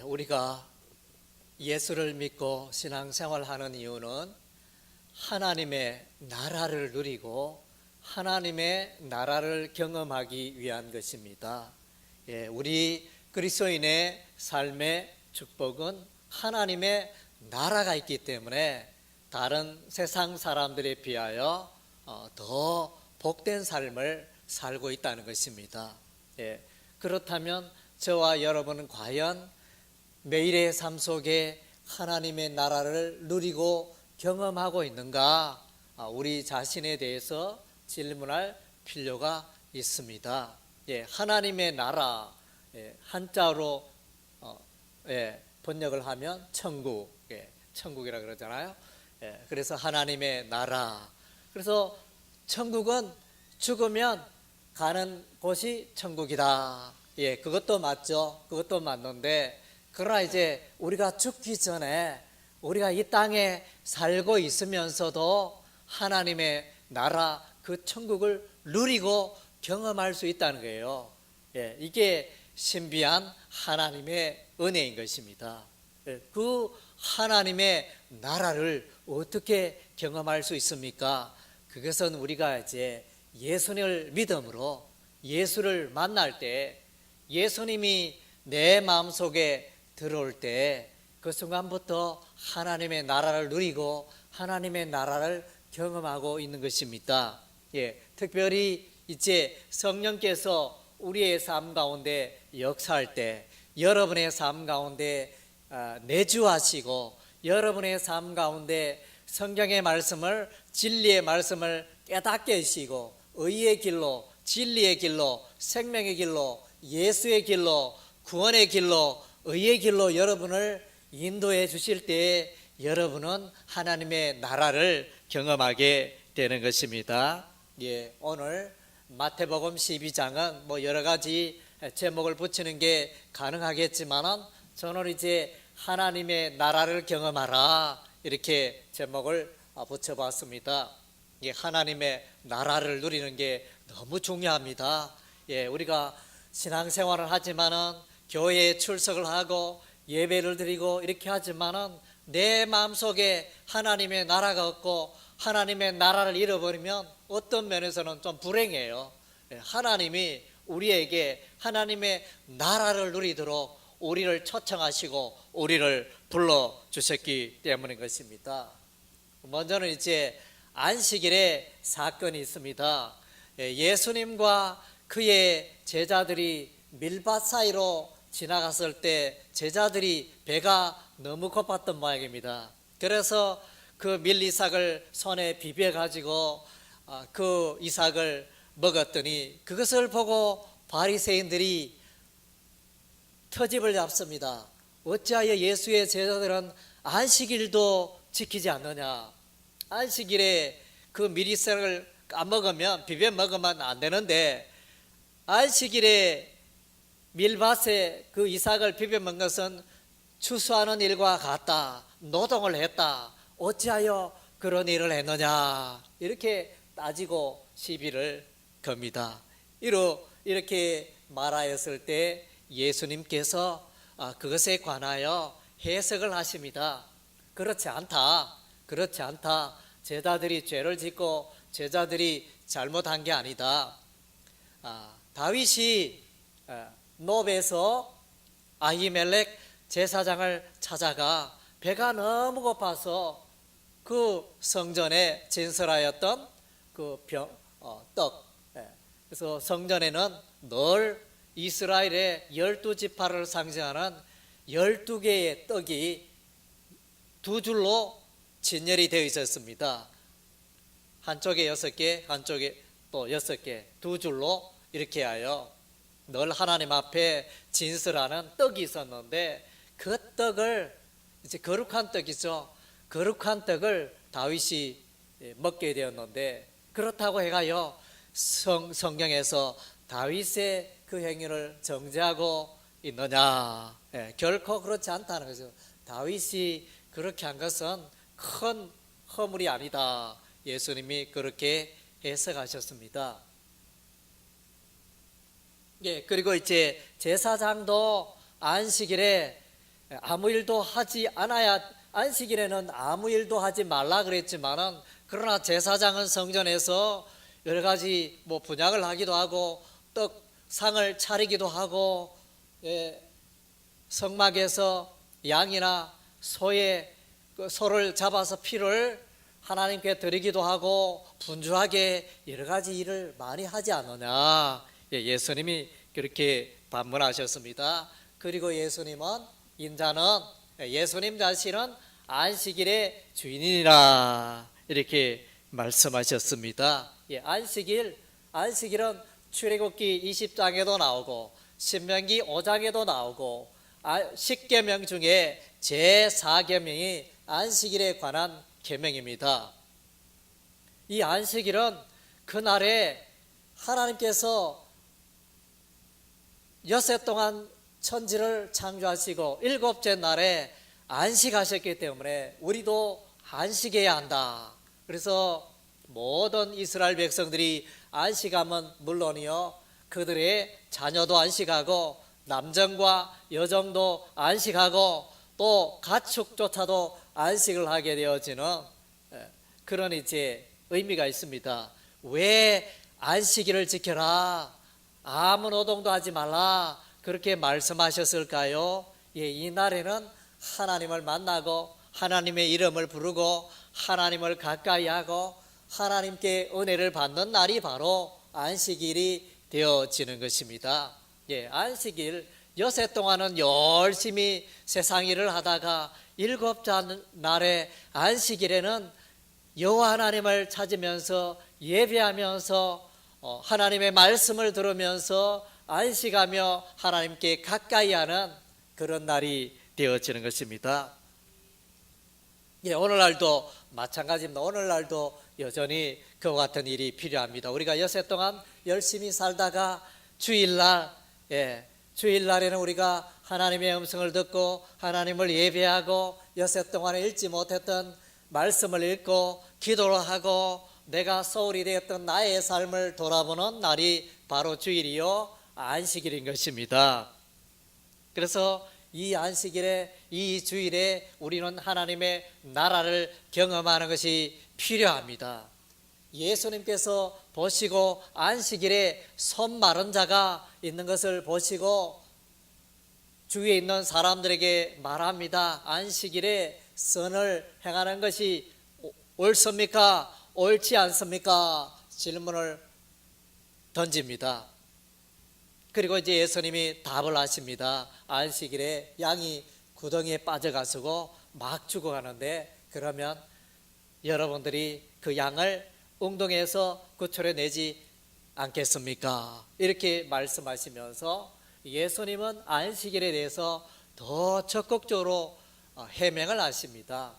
예, 우리가 예수를 믿고 신앙생활하는 이유는 하나님의 나라를 누리고 하나님의 나라를 경험하기 위한 것입니다. 예, 우리 그리스도인의 삶의 축복은 하나님의 나라가 있기 때문에 다른 세상 사람들에 비하여 어, 더 복된 삶을 살고 있다는 것입니다. 예, 그렇다면 저와 여러분은 과연 매일의 삶 속에 하나님의 나라를 누리고 경험하고 있는가? 아, 우리 자신에 대해서 질문할 필요가 있습니다. 예, 하나님의 나라 예, 한자로 어, 예, 번역을 하면 천국, 예, 천국이라 그러잖아요. 예, 그래서 하나님의 나라. 그래서 천국은 죽으면 가는 곳이 천국이다. 예, 그것도 맞죠. 그것도 맞는데, 그러나 이제 우리가 죽기 전에 우리가 이 땅에 살고 있으면서도 하나님의 나라 그 천국을 누리고 경험할 수 있다는 거예요. 예, 이게 신비한 하나님의 은혜인 것입니다. 예, 그 하나님의 나라를 어떻게 경험할 수 있습니까? 그것은 우리가 이제 예수님을 믿음으로 예수를 만날 때 예수님이 내 마음속에 들어올 때 그 순간부터 하나님의 나라를 누리고 하나님의 나라를 경험하고 있는 것입니다. 예, 특별히 이제 성령께서 우리의 삶 가운데 역사할 때 여러분의 삶 가운데 아, 내주하시고 여러분의 삶 가운데 성경의 말씀을 진리의 말씀을 깨닫게 하시고 의의 길로 진리의 길로 생명의 길로 예수의 길로 구원의 길로 의의 길로 여러분을 인도해 주실 때 여러분은 하나님의 나라를 경험하게 되는 것입니다. 예, 오늘 마태복음 12장은 뭐 여러 가지 제목을 붙이는 게 가능하겠지만은 저는 이제 하나님의 나라를 경험하라 이렇게 제목을 붙여봤습니다. 예, 하나님의 나라를 누리는 게 너무 중요합니다. 예, 우리가 신앙생활을 하지만은 교회에 출석을 하고 예배를 드리고 이렇게 하지만은 내 마음속에 하나님의 나라가 없고 하나님의 나라를 잃어버리면 어떤 면에서는 좀 불행해요. 예, 하나님이 우리에게 하나님의 나라를 누리도록 우리를 초청하시고 우리를 불러 주셨기 때문인 것입니다. 먼저는 이제 안식일에 사건이 있습니다. 예, 예수님과 그의 제자들이 밀밭 사이로 지나갔을 때 제자들이 배가 너무 고팠던 모양입니다. 그래서 그 밀리삭을 손에 비벼 가지고 아, 그 이삭을 먹었더니 그것을 보고 바리새인들이 터집을 잡습니다. 어찌하여 예수의 제자들은 안식일도 지키지 않느냐? 안식일에 그 미리쌀을 까먹으면 비벼 먹으면 안 되는데 안식일에 밀밭에 그 이삭을 비벼 먹은 것은 추수하는 일과 같다. 노동을 했다. 어찌하여 그런 일을 했느냐? 이렇게 따지고 시비를 겁니다. 이로 이렇게 말하였을 때 예수님께서 아, 그것에 관하여 해석을 하십니다. 그렇지 않다. 그렇지 않다. 제자들이 죄를 짓고 제자들이 잘못한 게 아니다. 아, 다윗이 아, 노베에서 아히멜렉 제사장을 찾아가 배가 너무 고파서 그 성전에 진설하였던 그 병, 어, 떡. 예. 그래서 성전에는 늘 이스라엘의 열두 지파를 상징하는 열두 개의 떡이 두 줄로 진열이 되어 있었습니다. 한쪽에 여섯 개, 한쪽에 또 여섯 개, 두 줄로 이렇게 하여 늘 하나님 앞에 진설하는 떡이 있었는데 그 떡을 이제 거룩한 떡이죠. 거룩한 떡을 다윗이 먹게 되었는데 그렇다고 해가요 성, 성경에서 다윗의 그 행위를 정죄하고 있느냐? 예, 결코 그렇지 않다는 거죠. 다윗이 그렇게 한 것은 큰 허물이 아니다. 예수님이 그렇게 해석하셨습니다. 예, 그리고 이제 제사장도 안식일에 아무 일도 하지 않아야 안식일에는 아무 일도 하지 말라 그랬지만은 그러나 제사장은 성전에서 여러 가지 뭐 분양을 하기도 하고 떡 상을 차리기도 하고 예, 성막에서 양이나 소의 그 소를 잡아서 피를 하나님께 드리기도 하고 분주하게 여러 가지 일을 많이 하지 않느냐 예, 예수님이 그렇게 반문하셨습니다. 그리고 예수님은 인자는 예수님 자신은 안식일의 주인이라 이렇게 말씀하셨습니다. 예, 안식일 안식일은 출애굽기 20장에도 나오고 신명기 5장에도 나오고 아, 10계명 중에 제4계명이 안식일에 관한 계명입니다. 이 안식일은 그날에 하나님께서 여섯 동안 천지를 창조하시고 일곱째 날에 안식하셨기 때문에 우리도 안식해야 한다. 그래서 모든 이스라엘 백성들이 안식하면 물론이요 그들의 자녀도 안식하고 남정과 여정도 안식하고 또 가축조차도 안식을 하게 되어지는 예, 그런 이제 의미가 있습니다. 왜 안식일을 지켜라? 아무 노동도 하지 말라. 그렇게 말씀하셨을까요? 예, 이 날에는 하나님을 만나고 하나님의 이름을 부르고 하나님을 가까이 하고 하나님께 은혜를 받는 날이 바로 안식일이 되어지는 것입니다. 예, 안식일 여세 동안은 열심히 세상 일을 하다가 일곱째 날에 안식일에는 여호와 하나님을 찾으면서 예배하면서 어, 하나님의 말씀을 들으면서 안식하며 하나님께 가까이 하는 그런 날이 되어지는 것입니다. 예, 오늘날도 마찬가지입니다. 오늘날도 여전히 그와 같은 일이 필요합니다. 우리가 여세 동안 열심히 살다가 주일날, 예, 주일날에는 우리가 하나님의 음성을 듣고 하나님을 예배하고 여세 동안에 읽지 못했던 말씀을 읽고 기도를 하고 내가 소홀히 되었던 나의 삶을 돌아보는 날이 바로 주일이요 안식일인 것입니다. 그래서 이 안식일에 이 주일에 우리는 하나님의 나라를 경험하는 것이 필요합니다. 예수님께서 보시고 안식일에 손 마른 자가 있는 것을 보시고 주위에 있는 사람들에게 말합니다. 안식일에 선을 행하는 것이 옳습니까? 옳지 않습니까? 질문을 던집니다. 그리고 이제 예수님이 답을 하십니다. 안식일에 양이 구덩이에 빠져가지고 막 죽어가는데 그러면 여러분들이 그 양을 웅덩이에서 구출해 내지 않겠습니까? 이렇게 말씀하시면서 예수님은 안식일에 대해서 더 적극적으로 어, 해명을 하십니다.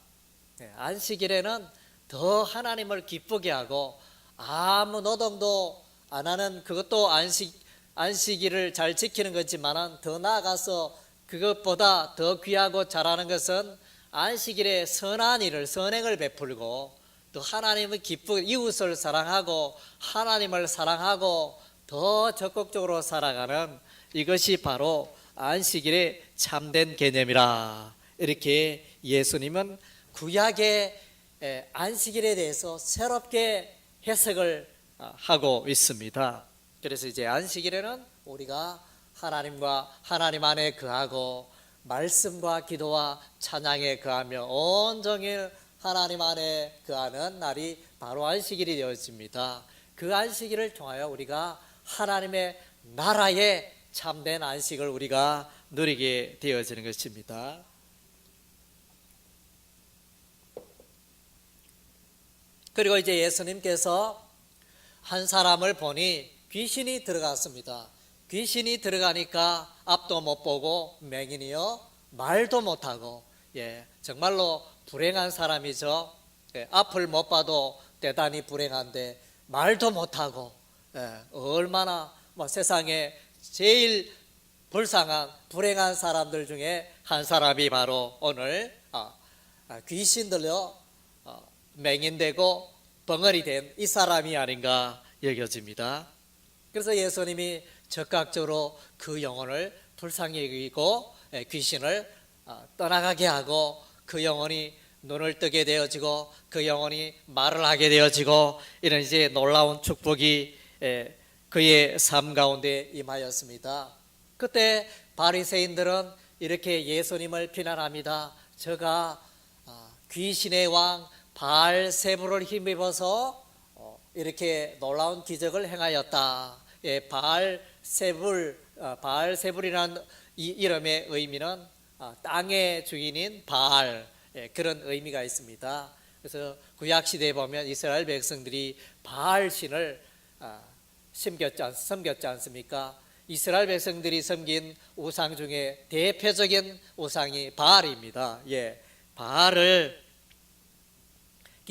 네, 안식일에는 더 하나님을 기쁘게 하고 아무 노동도 안 하는 그것도 안식 안식일을 잘 지키는 거지만은 더 나아가서 그것보다 더 귀하고 잘하는 것은 안식일에 선한 일을 선행을 베풀고 또 하나님을 기쁘 이웃을 사랑하고 하나님을 사랑하고 더 적극적으로 살아가는 이것이 바로 안식일의 참된 개념이라. 이렇게 예수님은 구약의 안식일에 대해서 새롭게 해석을 아, 하고 있습니다. 그래서 이제 안식일에는 우리가 하나님과 하나님 안에 거하고 말씀과 기도와 찬양에 거하며 온종일 하나님 안에 거하는 날이 바로 안식일이 되어집니다. 그 안식일을 통하여 우리가 하나님의 나라의 참된 안식을 우리가 누리게 되어지는 것입니다. 그리고 이제 예수님께서 한 사람을 보니 귀신이 들어갔습니다. 귀신이 들어가니까 앞도 못 보고 맹인이요 말도 못하고 예 정말로 불행한 사람이죠. 예, 앞을 못 봐도 대단히 불행한데 말도 못하고 예, 얼마나 뭐 세상에 제일 불쌍한 불행한 사람들 중에 한 사람이 바로 오늘 아, 아, 귀신 들려 어, 맹인되고 벙어리 된 이 사람이 아닌가 여겨집니다. 그래서 예수님이 적극적으로 그 영혼을 불쌍히 여기고 예, 귀신을 아, 떠나가게 하고 그 영혼이 눈을 뜨게 되어지고 그 영혼이 말을 하게 되어지고 이런 이제 놀라운 축복이 에, 그의 삶 가운데 임하였습니다. 그때 바리새인들은 이렇게 예수님을 비난합니다. 저가 아, 귀신의 왕 바알세불을 힘입어서 어, 이렇게 놀라운 기적을 행하였다. 예, 바알세불 어, 바알세불이라는 이 이름의 의미는 아, 땅의 주인인 바알 예, 그런 의미가 있습니다. 그래서 구약 시대에 보면 이스라엘 백성들이 바알 신을 아, 섬겼지, 않, 섬겼지 않습니까? 이스라엘 백성들이 섬긴 우상 중에 대표적인 우상이 바알입니다. 예, 바알을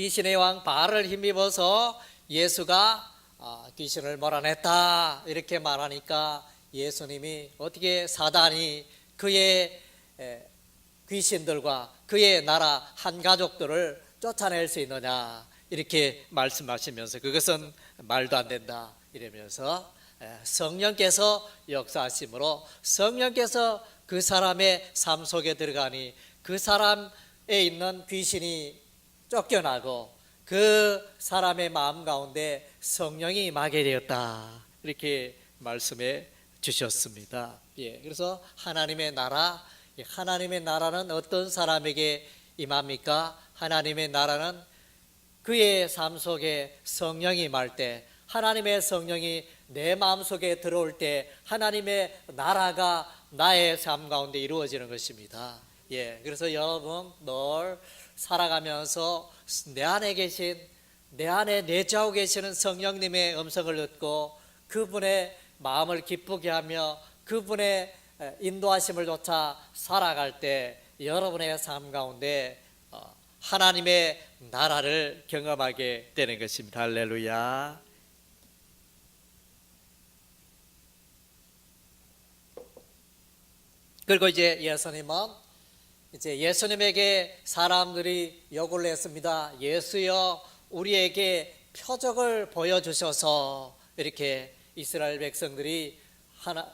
귀신의 왕 바알을 힘입어서 예수가 아, 귀신을 몰아냈다. 이렇게 말하니까 예수님이 어떻게 사단이 그의 에, 귀신들과 그의 나라 한 가족들을 쫓아낼 수 있느냐? 이렇게 말씀하시면서 그것은 말도 안 된다 이러면서 에, 성령께서 역사하심으로 성령께서 그 사람의 삶 속에 들어가니 그 사람에 있는 귀신이 쫓겨나고 그 사람의 마음 가운데 성령이 임하게 되었다 이렇게 말씀해 주셨습니다. 예, 그래서 하나님의 나라, 예, 하나님의 나라는 어떤 사람에게 임합니까? 하나님의 나라는 그의 삶 속에 성령이 임할 때, 하나님의 성령이 내 마음 속에 들어올 때, 하나님의 나라가 나의 삶 가운데 이루어지는 것입니다. 예, 그래서 여러분 늘 살아가면서 내 안에 계신 내 안에 내주하고 계시는 성령님의 음성을 듣고 그분의 마음을 기쁘게 하며 그분의 인도하심을 쫓아 살아갈 때 여러분의 삶 가운데 어, 하나님의 나라를 경험하게 되는 것입니다. 할렐루야. 그리고 이제 예수님은 이제 예수님에게 사람들이 요구를 했습니다. 예수여 우리에게 표적을 보여주셔서 이렇게 이스라엘 백성들이 하나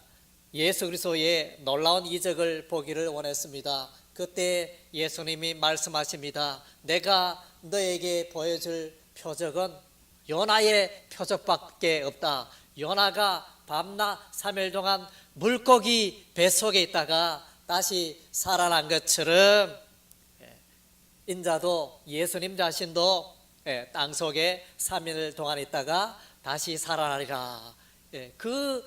예수 그리스도의 놀라운 이적을 보기를 원했습니다. 그때 예수님이 말씀하십니다. 내가 너에게 보여줄 표적은 요나의 표적밖에 없다. 요나가 밤낮 3일 동안 물고기 뱃속에 있다가 다시 살아난 것처럼 예, 인자도 예수님 자신도 예, 땅 속에 3일 동안 있다가 다시 살아나리라. 예, 그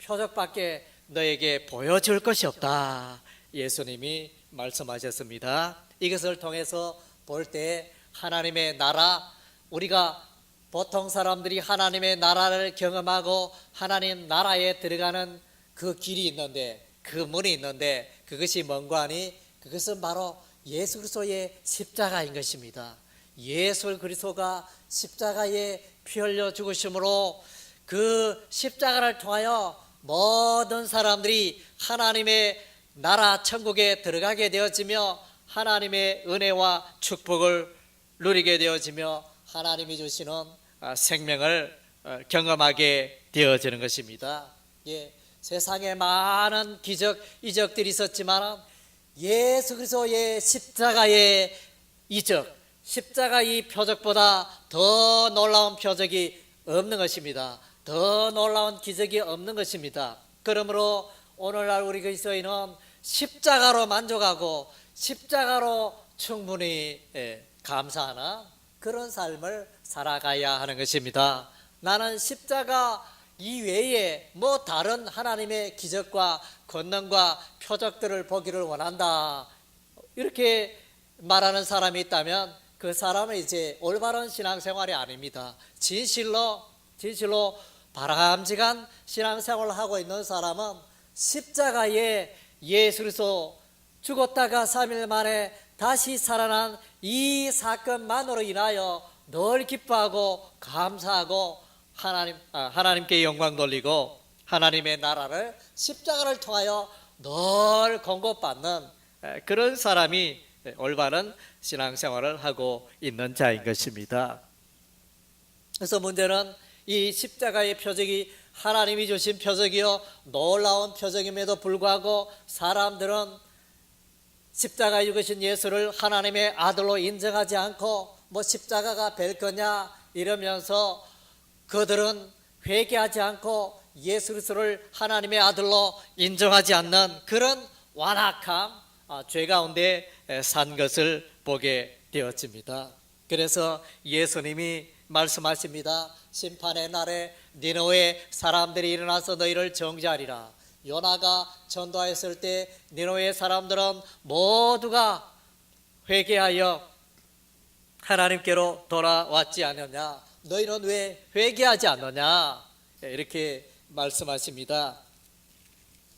표적밖에 너에게 보여줄 것이 없다. 예수님이 말씀하셨습니다. 이것을 통해서 볼 때 하나님의 나라, 우리가 보통 사람들이 하나님의 나라를 경험하고 하나님 나라에 들어가는 그 길이 있는데 그 문이 있는데 그것이 뭔가 하니 그것은 바로 예수 그리스도의 십자가인 것입니다. 예수 그리스도가 십자가에 피 흘려 죽으심으로 그 십자가를 통하여 모든 사람들이 하나님의 나라 천국에 들어가게 되어지며 하나님의 은혜와 축복을 누리게 되어지며 하나님이 주시는 아, 생명을 어, 경험하게 되어지는 것입니다. 예, 세상에 많은 기적 이적들이 있었지만 예수 그리스도의 십자가의 이적, 십자가의 표적보다 더 놀라운 표적이 없는 것입니다. 더 놀라운 기적이 없는 것입니다. 그러므로 오늘날 우리 그리스도인은 십자가로 만족하고 십자가로 충분히 예, 감사하는 그런 삶을 살아가야 하는 것입니다. 나는 십자가 이 외에 뭐 다른 하나님의 기적과 권능과 표적들을 보기를 원한다. 이렇게 말하는 사람이 있다면 그 사람은 이제 올바른 신앙생활이 아닙니다. 진실로 진실로 바람직한 신앙생활을 하고 있는 사람은 십자가에 예수 그리스도 죽었다가 3일 만에 다시 살아난 이 사건만으로 인하여 늘 기뻐하고 감사하고 하나님 아, 하나님께 영광 돌리고 하나님의 나라를 십자가를 통하여 늘 공급받는 에, 그런 사람이 올바른 신앙생활을 하고 있는 자인 것입니다. 그래서 문제는 이 십자가의 표적이 하나님이 주신 표적이요 놀라운 표적임에도 불구하고 사람들은 십자가 죽으신 예수를 하나님의 아들로 인정하지 않고 뭐 십자가가 될 거냐 이러면서 그들은 회개하지 않고 예수 그리스도를 하나님의 아들로 인정하지 않는 그런 완악함, 아, 죄 가운데 산 것을 보게 되었습니다. 그래서 예수님이 말씀하십니다. 심판의 날에 니노의 사람들이 일어나서 너희를 정죄하리라. 요나가 전도하였을 때 니노의 사람들은 모두가 회개하여 하나님께로 돌아왔지 않느냐? 너희는 왜 회개하지 않느냐? 이렇게 말씀하십니다.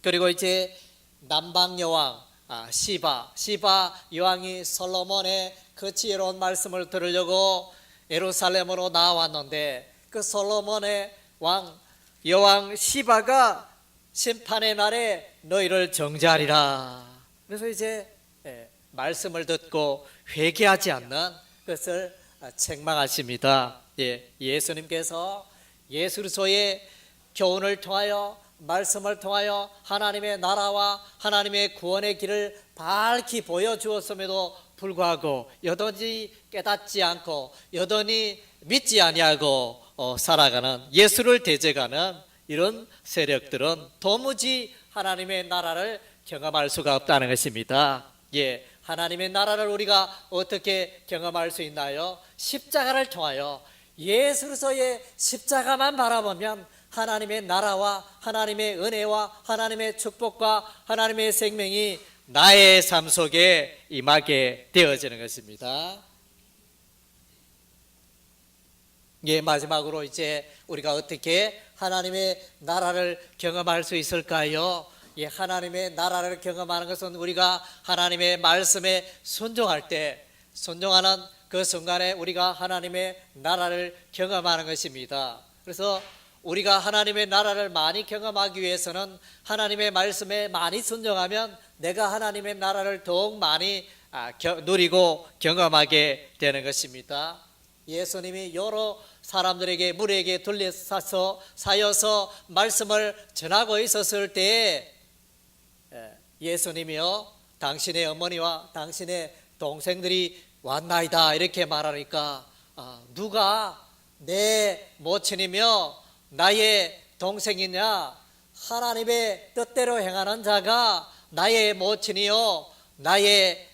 그리고 이제 남방 여왕 아, 시바 시바 여왕이 솔로몬의 그 지혜로운 말씀을 들으려고 예루살렘으로 나왔는데 그 솔로몬의 왕 여왕 시바가 심판의 날에 너희를 정죄하리라. 그래서 이제 예, 말씀을 듣고 회개하지 않는 것을 아, 책망하십니다. 예, 예수님께서 예수 그리스도의 교훈을 통하여 말씀을 통하여 하나님의 나라와 하나님의 구원의 길을 밝히 보여주었음에도 불구하고 여전히 깨닫지 않고 여전히 믿지 아니하고 어, 살아가는 예수를 대적하는 이런 세력들은 도무지 하나님의 나라를 경험할 수가 없다는 것입니다. 예, 하나님의 나라를 우리가 어떻게 경험할 수 있나요? 십자가를 통하여 예수 그리스도의 십자가만 바라보면 하나님의 나라와 하나님의 은혜와 하나님의 축복과 하나님의 생명이 나의 삶 속에 임하게 되어지는 것입니다. 예, 마지막으로 이제 우리가 어떻게 하나님의 나라를 경험할 수 있을까요? 예, 하나님의 나라를 경험하는 것은 우리가 하나님의 말씀에 순종할 때 순종하는 그 순간에 우리가 하나님의 나라를 경험하는 것입니다. 그래서 우리가 하나님의 나라를 많이 경험하기 위해서는 하나님의 말씀에 많이 순종하면 내가 하나님의 나라를 더욱 많이 아, 겨- 누리고 경험하게 되는 것입니다. 예수님이 여러 사람들에게 물에게 둘러싸서 사여서 말씀을 전하고 있었을 때에 예, 예수님이요 당신의 어머니와 당신의 동생들이 왔나이다 이렇게 말하니까 아, 누가 내 모친이며 나의 동생이냐 하나님의 뜻대로 행하는 자가 나의 모친이요 나의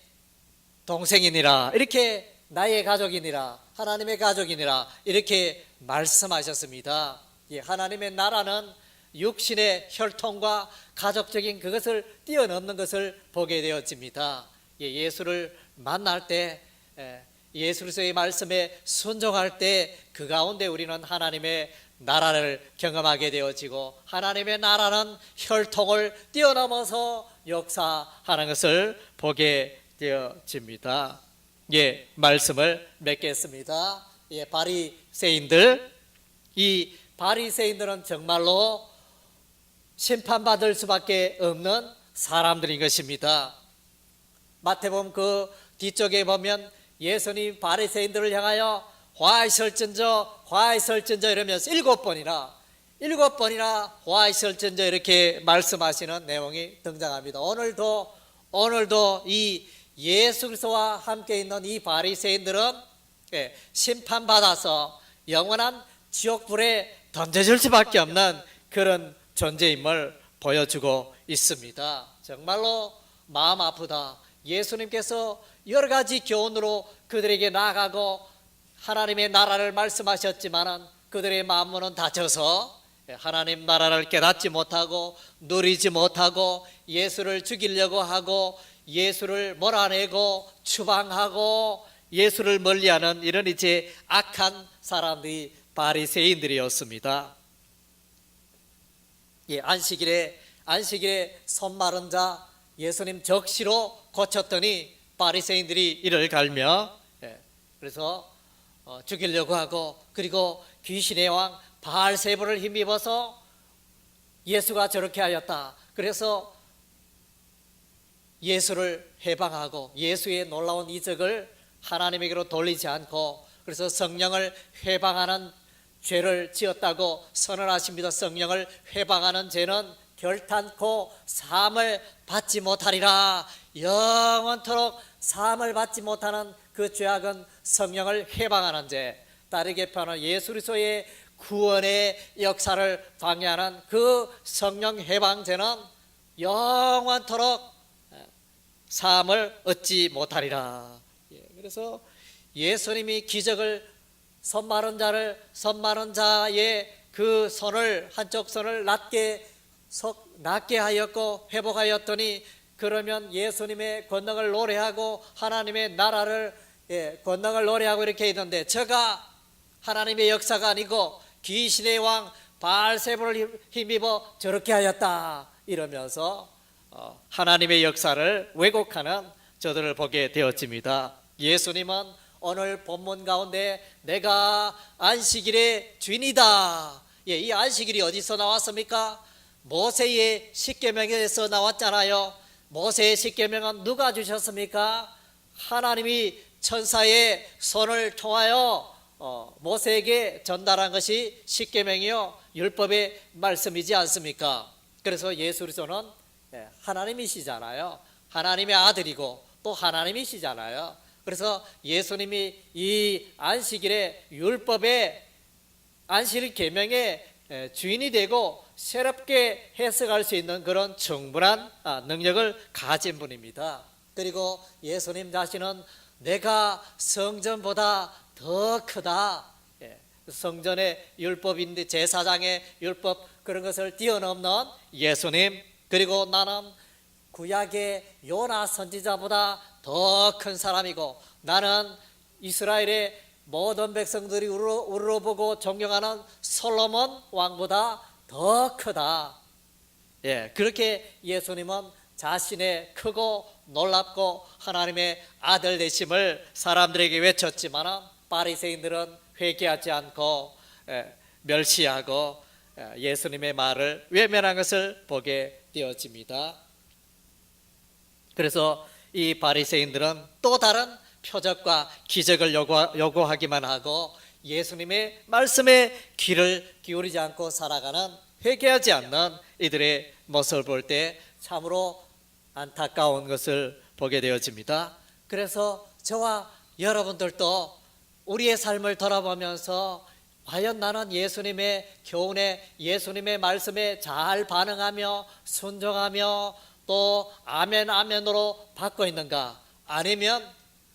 동생이니라 이렇게 나의 가족이니라 하나님의 가족이니라 이렇게 말씀하셨습니다. 예, 하나님의 나라는 육신의 혈통과 가족적인 그것을 뛰어넘는 것을 보게 되었습니다. 예, 예수를 만날 때 예, 예수 그리스도의 말씀에 순종할 때 그 가운데 우리는 하나님의 나라를 경험하게 되어지고 하나님의 나라는 혈통을 뛰어넘어서 역사하는 것을 보게 되어집니다. 예, 말씀을 맺겠습니다. 예, 바리새인들 이 바리새인들은 정말로 심판받을 수밖에 없는 사람들인 것입니다. 마태복음 그 뒤쪽에 보면 예수님 바리새인들을 향하여 화이설전저 화이설전저 이러면서 일곱 번이나 일곱 번이나 화이설전저 이렇게 말씀하시는 내용이 등장합니다. 오늘도 오늘도 이 예수 그리스도와 함께 있는 이 바리새인들은 예, 심판받아서 영원한 지옥 불에 던져질 수밖에 없는 그런 존재임을 보여주고 있습니다. 정말로 마음 아프다. 예수님께서 여러 가지 교훈으로 그들에게 나아가고 하나님의 나라를 말씀하셨지만은 그들의 마음은 다쳐서 하나님 나라를 깨닫지 못하고 누리지 못하고 예수를 죽이려고 하고 예수를 몰아내고 추방하고 예수를 멀리하는 이런 이제 악한 사람들이 바리새인들이었습니다. 예, 안식일에 안식일에 손 마른 자 예수님 적시로 고쳤더니 바리새인들이 이를 갈며 예, 그래서 어, 죽이려고 하고 그리고 귀신의 왕 바알세부를 힘입어서 예수가 저렇게 하였다. 그래서 예수를 해방하고 예수의 놀라운 이적을 하나님에게로 돌리지 않고 그래서 성령을 해방하는 죄를 지었다고 선언하십니다. 성령을 해방하는 죄는 결탄코 사함을 받지 못하리라 영원토록 사함을 받지 못하는 그 죄악은 성령을 해방하는 죄, 다르게 표현한 예수 그리스도의 구원의 역사를 방해하는 그 성령 해방죄는 영원토록 사함을 얻지 못하리라. 예, 그래서 예수님이 기적을 선마른 자를 선마른 자의 그 손을 한쪽 손을 낮게 석 낮게 하였고 회복하였더니 그러면 예수님의 권능을 노래하고 하나님의 나라를 예, 권능을 노래하고 이렇게 있는데 저가 하나님의 역사가 아니고 귀신의 왕 바알세불을 힘입어 저렇게 하였다 이러면서 어, 하나님의 역사를 왜곡하는 저들을 보게 되었습니다. 예수님은 오늘 본문 가운데 내가 안식일의 주인이다. 예, 이 안식일이 어디서 나왔습니까? 모세의 십계명에서 나왔잖아요. 모세의 십계명은 누가 주셨습니까? 하나님이 천사의 손을 통하여 어, 모세에게 전달한 것이 십계명이요 율법의 말씀이지 않습니까? 그래서 예수 그리스도는 예, 하나님이시잖아요. 하나님의 아들이고 또 하나님이시잖아요. 그래서 예수님이 이 안식일의 율법의 안식일 계명의 예, 주인이 되고 새롭게 해석할 수 있는 그런 충분한 아, 능력을 가진 분입니다. 그리고 예수님 자신은 내가 성전보다 더 크다. 예, 성전의 율법인데 제사장의 율법 그런 것을 뛰어넘는 예수님 그리고 나는 구약의 요나 선지자보다 더 큰 사람이고 나는 이스라엘의 모든 백성들이 우러, 우러보고 존경하는 솔로몬 왕보다 더 크다. 예, 그렇게 예수님은 자신의 크고 놀랍고 하나님의 아들 되심을 사람들에게 외쳤지만 바리새인들은 회개하지 않고 예, 멸시하고 예, 예수님의 말을 외면한 것을 보게 되어집니다. 그래서 이 바리새인들은 또 다른 표적과 기적을 요구, 요구하기만 하고 예수님의 말씀에 귀를 기울이지 않고 살아가는 회개하지 않는 이들의 모습을 볼 때 참으로 안타까운 것을 보게 되어집니다. 그래서 저와 여러분들도 우리의 삶을 돌아보면서 과연 나는 예수님의 교훈에 예수님의 말씀에 잘 반응하며 순종하며 또 아멘 아멘으로 받고 있는가 아니면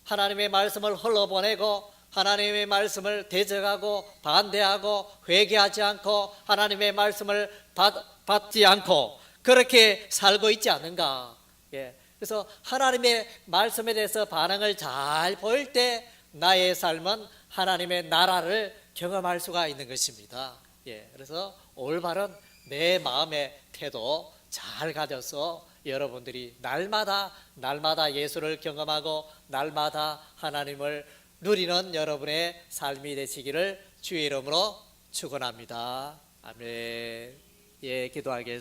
하나님의 말씀을 흘러보내고 하나님의 말씀을 대적하고 반대하고 회개하지 않고 하나님의 말씀을 받, 받지 않고 그렇게 살고 있지 않은가 예. 그래서 하나님의 말씀에 대해서 반응을 잘 보일 때 나의 삶은 하나님의 나라를 경험할 수가 있는 것입니다. 예. 그래서 올바른 내 마음의 태도 잘 가져서 여러분들이 날마다 날마다 예수를 경험하고 날마다 하나님을 누리는 여러분의 삶이 되시기를 주의 이름으로 축원합니다. 아멘. 예, 기도하겠습니다.